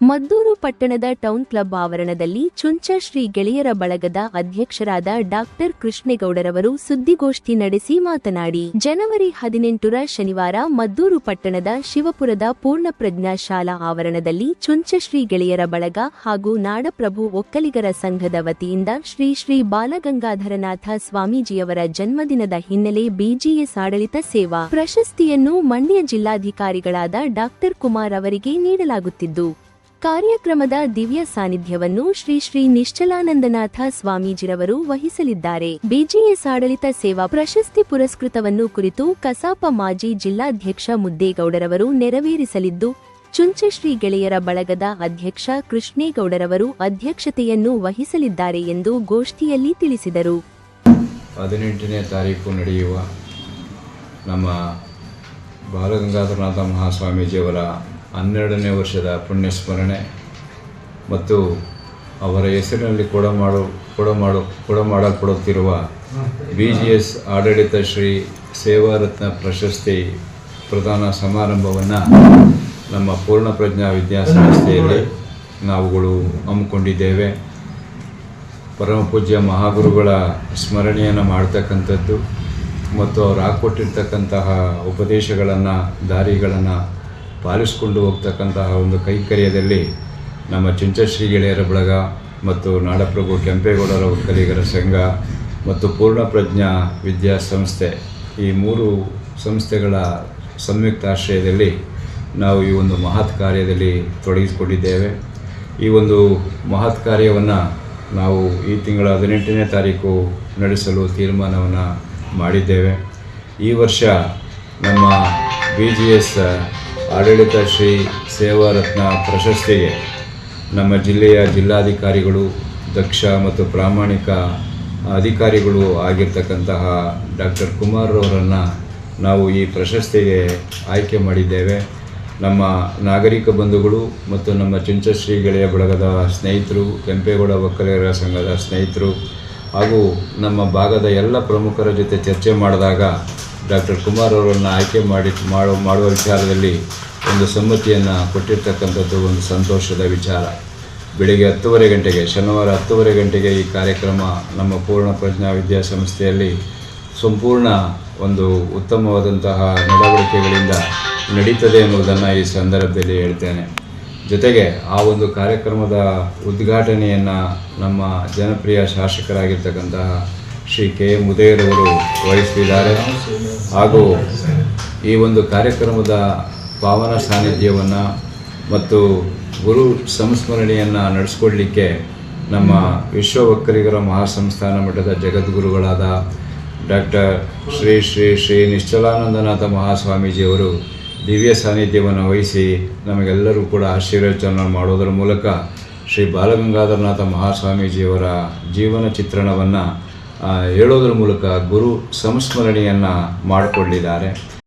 ಮದ್ದೂರು ಪಟ್ಟಣದ town club ಆವರಣದಲ್ಲಿ ಚುಂಚ ಶ್ರೀ ಗೆಳೆಯರ ಬಳಗದ ಅಧ್ಯಕ್ಷರಾದ ಡಾಕ್ಟರ್ ಕೃಷ್ಣೇಗೌಡರವರು ಸುದ್ದಿಗೋಷ್ಠಿ ನಡೆಸಿ ಮಾತನಾಡಿ, ಜನವರಿ ಹದಿನೆಂಟರ ಶನಿವಾರ ಮದ್ದೂರು ಪಟ್ಟಣದ ಶಿವಪುರದ ಪೂರ್ಣಪ್ರಜ್ಞಾ ಶಾಲಾ ಆವರಣದಲ್ಲಿ ಚುಂಚ ಶ್ರೀ ಗೆಳೆಯರ ಬಳಗ ಹಾಗೂ ನಾಡಪ್ರಭು ಒಕ್ಕಲಿಗರ ಸಂಘದ ವತಿಯಿಂದ ಶ್ರೀ ಶ್ರೀ ಬಾಲಗಂಗಾಧರನಾಥ ಸ್ವಾಮೀಜಿಯವರ ಜನ್ಮದಿನದ ಹಿನ್ನೆಲೆ ಬಿಜಿಎಸ್ ಆಡಳಿತ ಸೇವಾ ಪ್ರಶಸ್ತಿಯನ್ನು ಮಂಡ್ಯ ಜಿಲ್ಲಾಧಿಕಾರಿಗಳಾದ ಡಾಕ್ಟರ್ ಕುಮಾರ್ ಅವರಿಗೆ ನೀಡಲಾಗುತ್ತಿದ್ದು. ಕಾರ್ಯಕ್ರಮದ ದಿವ್ಯ ಸಾನ್ನಿಧ್ಯವನ್ನು ಶ್ರೀ ಶ್ರೀ ನಿಶ್ಚಲಾನಂದನಾಥ ಸ್ವಾಮೀಜಿರವರು ವಹಿಸಲಿದ್ದಾರೆ. ಬಿಜಿಎಸ್ ಆಡಳಿತ ಸೇವಾ ಪ್ರಶಸ್ತಿ ಪುರಸ್ಕೃತವನ್ನು ಕುರಿತು ಕಸಾಪ ಮಾಜಿ ಜಿಲ್ಲಾಧ್ಯಕ್ಷ ಮುದ್ದೇಗೌಡರವರು ನೆರವೇರಿಸಲಿದ್ದು ಚುಂಚಶ್ರೀ ಗೆಳೆಯರ ಬಳಗದ ಅಧ್ಯಕ್ಷ ಕೃಷ್ಣೇಗೌಡರವರು ಅಧ್ಯಕ್ಷತೆಯನ್ನು ವಹಿಸಲಿದ್ದಾರೆ ಎಂದು ಗೋಷ್ಠಿಯಲ್ಲಿ ತಿಳಿಸಿದರು. ಹದಿನೆಂಟನೇ ತಾರೀಕು ನಡೆಯುವ ನಮ್ಮ ಬಾಲಗಂಗಾಧರನಾಥ ಮಹಾಸ್ವಾಮೀಜಿಯವರ ಹನ್ನೆರಡನೇ ವರ್ಷದ ಪುಣ್ಯ ಸ್ಮರಣೆ ಮತ್ತು ಅವರ ಹೆಸರಿನಲ್ಲಿ ಕೊಡ ಮಾಡು ಕೊಡ ಮಾಡು ಕೊಡ ಮಾಡಲ್ಪಡುತ್ತಿರುವ ಬಿ ಜಿ ಎಸ್ ಆಡಳಿತ ಶ್ರೀ ಸೇವಾರತ್ನ ಪ್ರಶಸ್ತಿ ಪ್ರದಾನ ಸಮಾರಂಭವನ್ನು ನಮ್ಮ ಪೂರ್ಣಪ್ರಜ್ಞಾ ವಿದ್ಯಾಸಂಸ್ಥೆಯಲ್ಲಿ ನಾವುಗಳು ಹಮ್ಮಿಕೊಂಡಿದ್ದೇವೆ. ಪರಮಪೂಜ್ಯ ಮಹಾಗುರುಗಳ ಸ್ಮರಣೆಯನ್ನು ಮಾಡ್ತಕ್ಕಂಥದ್ದು ಮತ್ತು ಅವ್ರು ಹಾಕ್ಕೊಟ್ಟಿರ್ತಕ್ಕಂತಹ ಉಪದೇಶಗಳನ್ನು, ದಾರಿಗಳನ್ನು ಪಾಲಿಸಿಕೊಂಡು ಹೋಗ್ತಕ್ಕಂತಹ ಒಂದು ಕೈಕರ್ಯದಲ್ಲಿ ನಮ್ಮ ಚುಂಚಶ್ರೀ ಗೆಳೆಯರ ಬಳಗ ಮತ್ತು ನಾಡಪ್ರಭು ಕೆಂಪೇಗೌಡರ ಒಕ್ಕಲಿಗರ ಸಂಘ ಮತ್ತು ಪೂರ್ಣಪ್ರಜ್ಞಾ ವಿದ್ಯಾಸಂಸ್ಥೆ ಈ ಮೂರು ಸಂಸ್ಥೆಗಳ ಸಂಯುಕ್ತ ಆಶ್ರಯದಲ್ಲಿ ನಾವು ಈ ಒಂದು ಮಹತ್ ಕಾರ್ಯದಲ್ಲಿ ತೊಡಗಿಸಿಕೊಂಡಿದ್ದೇವೆ. ಈ ಒಂದು ಮಹತ್ ಕಾರ್ಯವನ್ನು ನಾವು ಈ ತಿಂಗಳ ಹದಿನೆಂಟನೇ ತಾರೀಕು ನಡೆಸಲು ತೀರ್ಮಾನವನ್ನು ಮಾಡಿದ್ದೇವೆ. ಈ ವರ್ಷ ನಮ್ಮ ಬಿ ಜಿ ಎಸ್ ಆಡಳಿತ ಶ್ರೀ ಸೇವಾರತ್ನ ಪ್ರಶಸ್ತಿಗೆ ನಮ್ಮ ಜಿಲ್ಲೆಯ ಜಿಲ್ಲಾಧಿಕಾರಿಗಳು, ದಕ್ಷ ಮತ್ತು ಪ್ರಾಮಾಣಿಕ ಅಧಿಕಾರಿಗಳು ಆಗಿರ್ತಕ್ಕಂತಹ ಡಾಕ್ಟರ್ ಕುಮಾರ್ ಅವರನ್ನು ನಾವು ಈ ಪ್ರಶಸ್ತಿಗೆ ಆಯ್ಕೆ ಮಾಡಿದ್ದೇವೆ. ನಮ್ಮ ನಾಗರಿಕ ಬಂಧುಗಳು ಮತ್ತು ನಮ್ಮ ಚಿಂಚಶ್ರೀ ಗೆಳೆಯ ಬಳಗದ ಸ್ನೇಹಿತರು, ಕೆಂಪೇಗೌಡ ಒಕ್ಕಲಿಗರ ಸಂಘದ ಸ್ನೇಹಿತರು ಹಾಗೂ ನಮ್ಮ ಭಾಗದ ಎಲ್ಲ ಪ್ರಮುಖರ ಜೊತೆ ಚರ್ಚೆ ಮಾಡಿದಾಗ ಡಾಕ್ಟರ್ ಕುಮಾರ್ ಅವರನ್ನು ಆಯ್ಕೆ ಮಾಡಿ ಮಾಡೋ, ಮಾಡುವ ವಿಚಾರದಲ್ಲಿ ಒಂದು ಸಮ್ಮತಿಯನ್ನು ಕೊಟ್ಟಿರ್ತಕ್ಕಂಥದ್ದು ಒಂದು ಸಂತೋಷದ ವಿಚಾರ. ಬೆಳಿಗ್ಗೆ ಹತ್ತುವರೆ ಗಂಟೆಗೆ, ಶನಿವಾರ ಹತ್ತುವರೆ ಗಂಟೆಗೆ ಈ ಕಾರ್ಯಕ್ರಮ ನಮ್ಮ ಪೂರ್ಣ ಪ್ರಜ್ಞಾ ವಿದ್ಯಾಸಂಸ್ಥೆಯಲ್ಲಿ ಸಂಪೂರ್ಣ ಒಂದು ಉತ್ತಮವಾದಂತಹ ನಡವಳಿಕೆಗಳಿಂದ ನಡೀತದೆ ಎನ್ನುವುದನ್ನು ಈ ಸಂದರ್ಭದಲ್ಲಿ ಹೇಳ್ತೇನೆ. ಜೊತೆಗೆ ಆ ಒಂದು ಕಾರ್ಯಕ್ರಮದ ಉದ್ಘಾಟನೆಯನ್ನು ನಮ್ಮ ಜನಪ್ರಿಯ ಶಾಸಕರಾಗಿರ್ತಕ್ಕಂತಹ ಶ್ರೀ ಕೆ ಎಂ ಉದಯರವರು ವಹಿಸಲಿದ್ದಾರೆ ಹಾಗೂ ಈ ಒಂದು ಕಾರ್ಯಕ್ರಮದ ಪಾವನ ಸಾನ್ನಿಧ್ಯವನ್ನು ಮತ್ತು ಗುರು ಸಂಸ್ಮರಣೆಯನ್ನು ನಡೆಸ್ಕೊಡ್ಲಿಕ್ಕೆ ನಮ್ಮ ವಿಶ್ವ ಒಕ್ಕಲಿಗರ ಮಹಾಸಂಸ್ಥಾನ ಮಠದ ಜಗದ್ಗುರುಗಳಾದ ಡಾಕ್ಟರ್ ಶ್ರೀ ಶ್ರೀ ಶ್ರೀ ನಿಶ್ಚಲಾನಂದನಾಥ ಮಹಾಸ್ವಾಮೀಜಿಯವರು ದಿವ್ಯ ಸಾನ್ನಿಧ್ಯವನ್ನು ವಹಿಸಿ ನಮಗೆಲ್ಲರೂ ಕೂಡ ಆಶೀರ್ವಚನ ಮಾಡೋದರ ಮೂಲಕ ಶ್ರೀ ಬಾಲಗಂಗಾಧರನಾಥ ಮಹಾಸ್ವಾಮೀಜಿಯವರ ಜೀವನ ಚಿತ್ರಣವನ್ನು ಹೇಳೋದ್ರ ಮೂಲಕ ಗುರು ಸಂಸ್ಮರಣೆಯನ್ನು ಮಾಡಿಕೊಳ್ಳಿದ್ದಾರೆ.